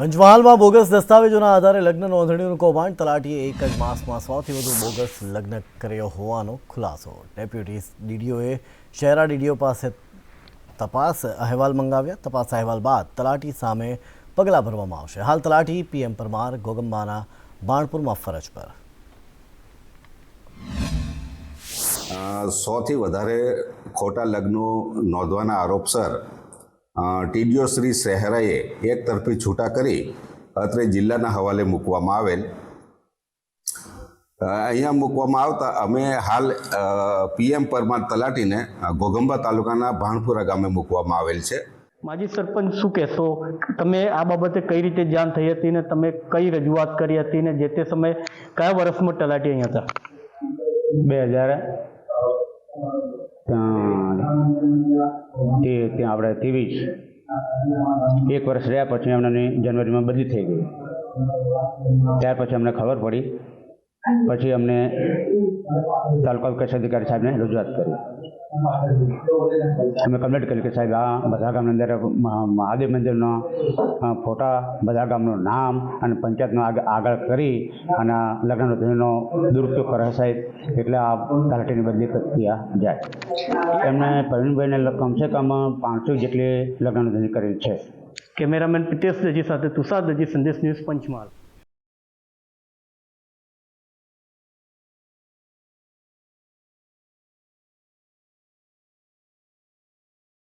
પંચમહાલમાં bogus દસ્તાવેજોના આધારે લગ્ન નોંધણીનું કૌભાંડ તલાટીએ એક જ માસમાં સૌથી વધુ બોગસ લગ્ન કર્યો હોવાનો ખુલાસો. ડેપ્યુટી ડીડીઓએ શહેરા ડીડીઓ પાસે તપાસ અહેવાલ મંગાવ્યા. તપાસ અહેવાલ બાદ તલાટી સામે પગલાં ભરવામાં આવશે. હાલ તલાટી પીએમ પરમાર ગોગંબાના બાણપુરમાં ફરજ પર. સૌથી વધારે ખોટા લગ્નો નોંધવાના આરોપસર ટીડીઓ શ્રી સહેરાએ એક તરફી છૂટા કરી અત્રે જિલ્લાના હવાલે મૂકવામાં આવેલ. અહીંયા મૂકવામાં આવતા અમે હાલ પીએમ પરમાર તલાટીને ઘોઘંબા તાલુકાના ભાણપુરા ગામે મૂકવામાં આવેલ છે. માજી સરપંચ શું કહેશો? તમે આ બાબતે કઈ રીતે જાણ થઈ હતી ને તમે કઈ રજૂઆત કરી હતી ને જે તે સમયે કયા વર્ષમાં તલાટી અહીંયા હતા? બે હજાર તે ત્યાં આપણે ત્રેવીસ એક વર્ષ રહ્યા પછી એમને જનવરીમાં બદલી થઈ ગઈ. ત્યાર પછી અમને ખબર પડી પછી અમને તાલુકા વિકાસ અધિકારી સાહેબને રજૂઆત કરી. અમે કમ્પ્લેટ કરી કે સાહેબ, આ બધા ગામની અંદર મહાદેવ મંદિરનો ફોટા, બધા ગામનું નામ અને પંચાયતનો આગ- આગળ કરી અને લગ્ન નોંધણીનો દુરુપયોગ કરે સાહેબ, એટલે આ તલાટીની બદલી પ્રક્રિયા જાય એમણે પ્રવીણભાઈને કમસે કમ પાંચસો જેટલી લગ્ન નોંધણી કરેલ છે. કેમેરામેન પિતેશ દજી સાથે તુષાર દજી, સંદેશ ન્યૂઝ પંચમહાલ.